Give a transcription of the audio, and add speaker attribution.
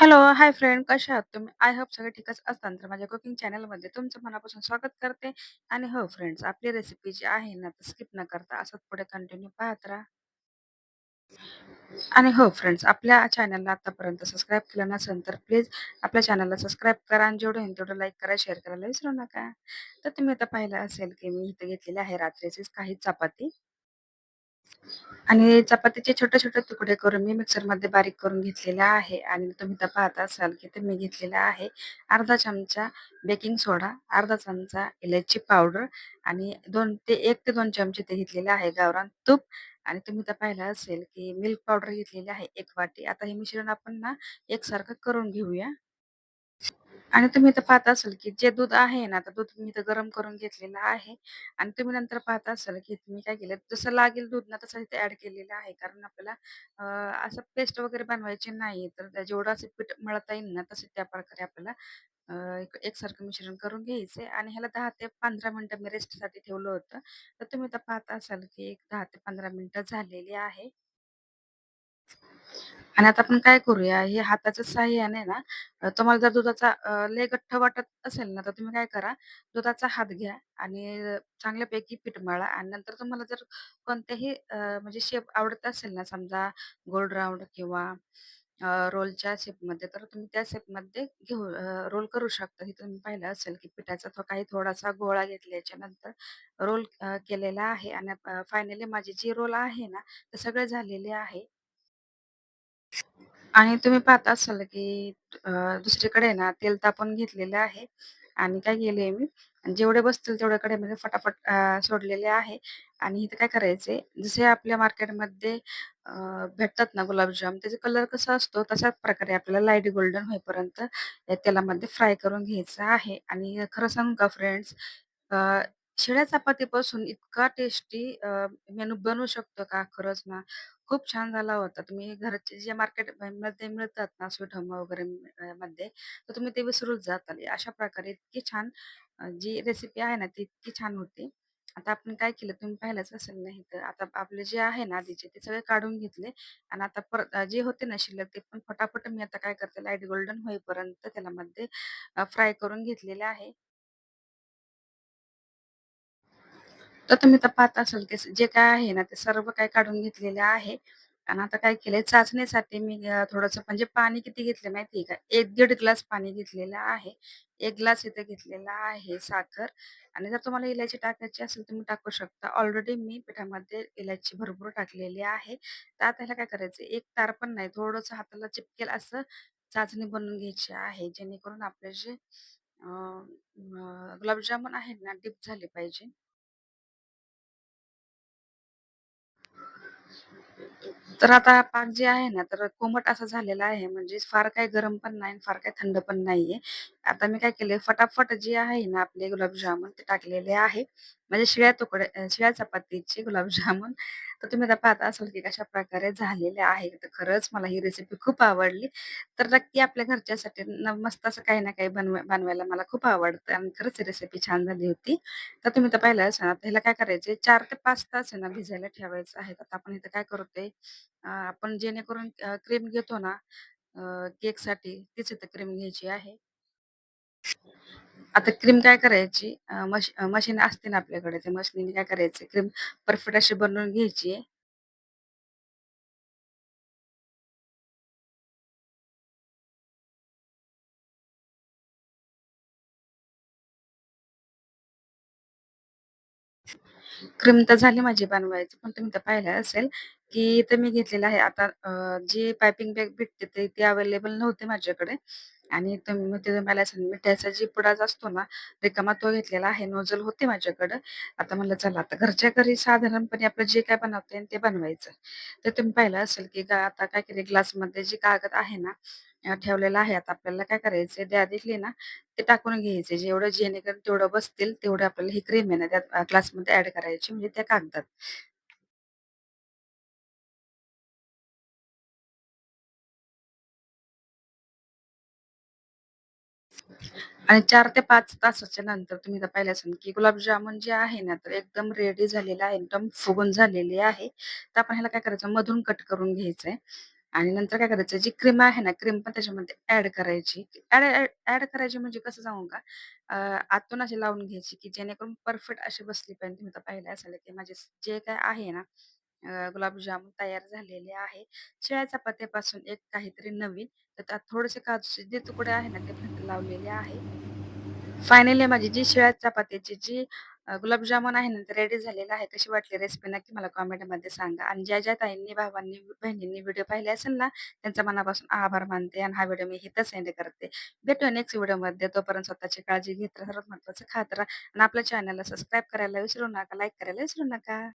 Speaker 1: Hello, hi friend कशा आहात तुम्ही? आय होप सगळे ठीकच असताल. तर माझ्या कुकिंग चॅनलमध्ये तुमचं मनापासून स्वागत करते. आणि हो फ्रेंड्स, आपली रेसिपी जी आहे ना, ती स्किप न करता असंच पुढे कंटिन्यू पाहत राहा. आणि हो फ्रेंड्स, आपल्या चॅनलला आतापर्यंत सबस्क्राईब केलं नसेल, तर प्लीज आपल्या चॅनलला सबस्क्राईब करा आणि जेवढं होईल तेवढं लाईक करा, शेअर करायला विसरू नका. तर तुम्ही आता पाहिलं असेल, की मी इथं घेतलेली आहे रात्रीचीच काही चपाती. आणि चपातीचे छोटे-छोटे तुकडे करून मी मिक्सरमध्ये बारीक करून घेतलेला आहे आणि तुम्ही तर पाहत असाल, की ते मी घेतलेला आहे अर्धा चमचा बेकिंग सोडा, अर्धा चमचा इलायची पावडर आणि दोन ते एक ते दोन चमचे ते घेतलेले आहे गावरान तूप आणि तुम्ही तर पाहिलं असेल, की मिल्क पावडर घेतलेली आहे एक वाटी. आता हे मिश्रण आपण ना एकसारखं करून घेऊया. आणि तुम्ही तर पाहत असाल, की जे दूध आहे ना, तर दूध मी इथं गरम करून घेतलेलं आहे आणि तुम्ही नंतर पाहत असाल, की मी काय केलं, जसं लागेल दूध ना, तसं इथे ऍड केलेलं आहे. कारण आपल्याला असं पेस्ट वगैरे बनवायची नाही. तर त्या जेवढं असं पीठ मळता येईल ना, तसं त्या प्रकारे आपल्याला एक एकसारखं मिश्रण करून घ्यायचंय आणि ह्याला दहा ते 15 मिनिटं मी रेस्टसाठी ठेवलं होतं. तर तुम्ही इथं पाहत असाल, की एक दहा ते 15 मिनिटं झालेली आहे. आणि आता आपण काय करूया, हे हाताच्या सहाय्याने ना, अ, तुम्हाला जर दुधाचा अ, लय गठ्ठ वाटत असेल ना, तर तुम्ही काय करा, दुधाचा हात घ्या आणि अ, चांगल्यापैकी पीठ मळा आणि नंतर तुम्हाला जर कोणत्याही अ, म्हणजे शेप आवडत असेल ना, समजा गोल राऊंड किंवा अ, रोलच्या शेपमध्ये, तर तुम्ही त्या शेपमध्ये घेऊ अ, रोल करू शकता. हे तुम्ही पाहिलं असेल, की पिठाचा तो काही थोडासा गोळा घेतल्याच्या नंतर रोल अ, केलेला आहे आणि फायनली माझी जी रोल आहे ना, ते सगळे झालेले आहे. आणि तुम्ही पाहत असाल, की अ, दुसरीकडे ना तेल तापवून घेतलेलं आहे आणि काय केलंय मी, जेवढे बसतील तेवढ्या कढईमध्ये म्हणजे फटाफट अ, सोडलेले आहे आणि इथे काय करायचंय, जसे आपल्या मार्केटमध्ये अ, भेटतात ना गुलाबजाम, त्याचा कलर कसा असतो तशाच प्रकारे आपल्याला लाइट गोल्डन होईपर्यंत या तेलामध्ये फ्राय करून घ्यायचं आहे. आणि खरं सांगू का फ्रेंड्स, अ, शिळ्या चपातीपासून इतका टेस्टी मेनू बनवू शकतो का खरंच ना, खूप छान झाला होता. तुम्ही घरचे जे मार्केटमध्ये मिळतात ना स्वीट होम वगैरे अ, मध्ये, तर तुम्ही ते विसरूच जाताल. अशा प्रकारे इतकी छान अ, जी रेसिपी आहे ना, ती इतकी छान होती. आता आपण काय केलं तुम्ही पाहिलंच असेल ना इथं, आता आपले जे आहे ना आधीचे ते सगळे काढून घेतले आणि आता परत अ, जे होते ना शिल्लक ते पण फटाफट मी आता काय करते लाइट गोल्डन होईपर्यंत त्याला मध्ये फ्राय करून घेतलेले आहे. तर तुम्ही तर पाहत असाल, की जे काय आहे ना, ते सर्व काही काढून घेतलेलं आहे. आणि आता काय केलंय चाचणीसाठी मी थोडंसं म्हणजे पाणी किती घेतलं माहिती आहे का? एक दीड ग्लास पाणी घेतलेलं आहे. एक ग्लास इथे घेतलेला आहे साखर आणि जर तुम्हाला इलायची टाकायची असेल, तुम्ही टाकू शकता. ऑलरेडी मी पिठामध्ये इलायची भरपूर टाकलेली आहे. तर आता ह्याला काय करायचं, एक तार पण नाही, थोडंसं हाताला चिपकेल असं चाचणी बनवून घ्यायची आहे, जेणेकरून आपले जे गुलाबजामुन आहेत ना, डीप झाले पाहिजे. तर आता पाक जे आहे ना, तर कोमट असा झालेला आहे. म्हणजे फार काही गरम पण नाही फार काही थंड पण नाहीये. आता मी काय केलंय, फटाफट जे आहे ना आपले गुलाबजामुन ते टाकलेले आहे. म्हणजे शिळ्या तुकडे अ, शिळ्या चपातीचे गुलाबजामुन. तर तुम्ही आता पाहत असाल, की कशा प्रकारे झालेले आहे. तर खरंच मला ही रेसिपी खूप आवडली. तर नक्की आपल्या घरच्यासाठी न मस्त असं काही ना काही बनवा बनवायला मला खूप आवडतं आणि खरंच ही रेसिपी छान झाली होती. तर तुम्ही तर पाहिलं असेल. आता ह्याला काय करायचे चार ते पाच तास आहे ना भिजायला ठेवायचं आहे. आता आपण इथं काय करतोय, आपण जेणेकरून क्रीम घेतो ना केकसाठी तीच इथं क्रीम घ्यायची आहे. आता क्रीम काय करायची अ, मशीन असते ना आपल्याकडे, त्या मशिनीने काय करायचं क्रीम परफेक्ट अशी बनवून घ्यायची आहे. क्रीम तर झाली माझी बनवायची. पण तुम्ही तर पाहिलं असेल, की इथं मी घेतलेलं आहे आता अ, जी पायपिंग बॅग भेटते ते ती अवेलेबल नव्हती माझ्याकडे आणि तुम्ही ते मला असेल मिठाचा जी असतो ना, रिकामा तो घेतलेला आहे. नोझल होती माझ्याकडं. आता म्हणलं चला आता घरच्या घरी साधारणपणे आपलं जे काय बनवता येईल ते बनवायचं. तर तुम्ही पाहिलं असेल, की आता काय केले ग्लासमध्ये जे कागद आहे ना, ठेवलेला आहे. आता आपल्याला काय करायचं द्या डायरेक्टली ना, ते टाकून घ्यायचे. जेवढं जेणेकरून तेवढं बसतील, तेवढं आपल्याला ही क्रीम आहे ना, त्या ग्लासमध्ये ऍड करायची म्हणजे त्या कागदात. आणि 4 ते 5 तासाच्या नंतर तुम्ही तर पाहिलं असेल, की गुलाबजामुन जे आहे ना, तर एकदम रेडी झालेलं आहे. एकदम फुगून झालेले आहे. तर आपण ह्याला काय करायचं मधून कट करून घ्यायचंय आणि नंतर काय करायचं, जी क्रीम आहे ना, क्रीम पण त्याच्यामध्ये ऍड करायची. ऍड करायची म्हणजे कसं सांगू का? आतून अशी लावून घ्यायची, की जेणेकरून परफेक्ट अशी बसली पाहिजे. तुम्ही तर पाहिलं असेल, की माझे जे काय आहे ना, अ, गुलाबजामुन तयार झालेले आहे. शिळ्या चपात्यापासून एक काहीतरी नवीन, तर त्यात थोडेसे काजूचे जे तुकडे आहे ना, ते पण लावलेले आहे. फायनली माझी जी शिळ्या चपात्याची जी गुलाबजामुन आहे ना, ते रेडी झालेलं आहे. कशी वाटली रेसिपी नक्की मला कॉमेंटमध्ये सांगा. आणि ज्या ज्या ताईंनी, भावांनी, बहिणींनी व्हिडिओ पाहिले असेल ना, त्यांचा मनापासून आभार मानते आणि हा व्हिडिओ मी इथं सेंड करते. भेटूया नेक्स्ट व्हिडिओमध्ये. तोपर्यंत स्वतःची काळजी घेत राहा. सर्वात महत्त्वाचं खात राहा आणि आपल्या चॅनलला सबस्क्राईब करायला विसरू नका, लाईक करायला विसरू नका.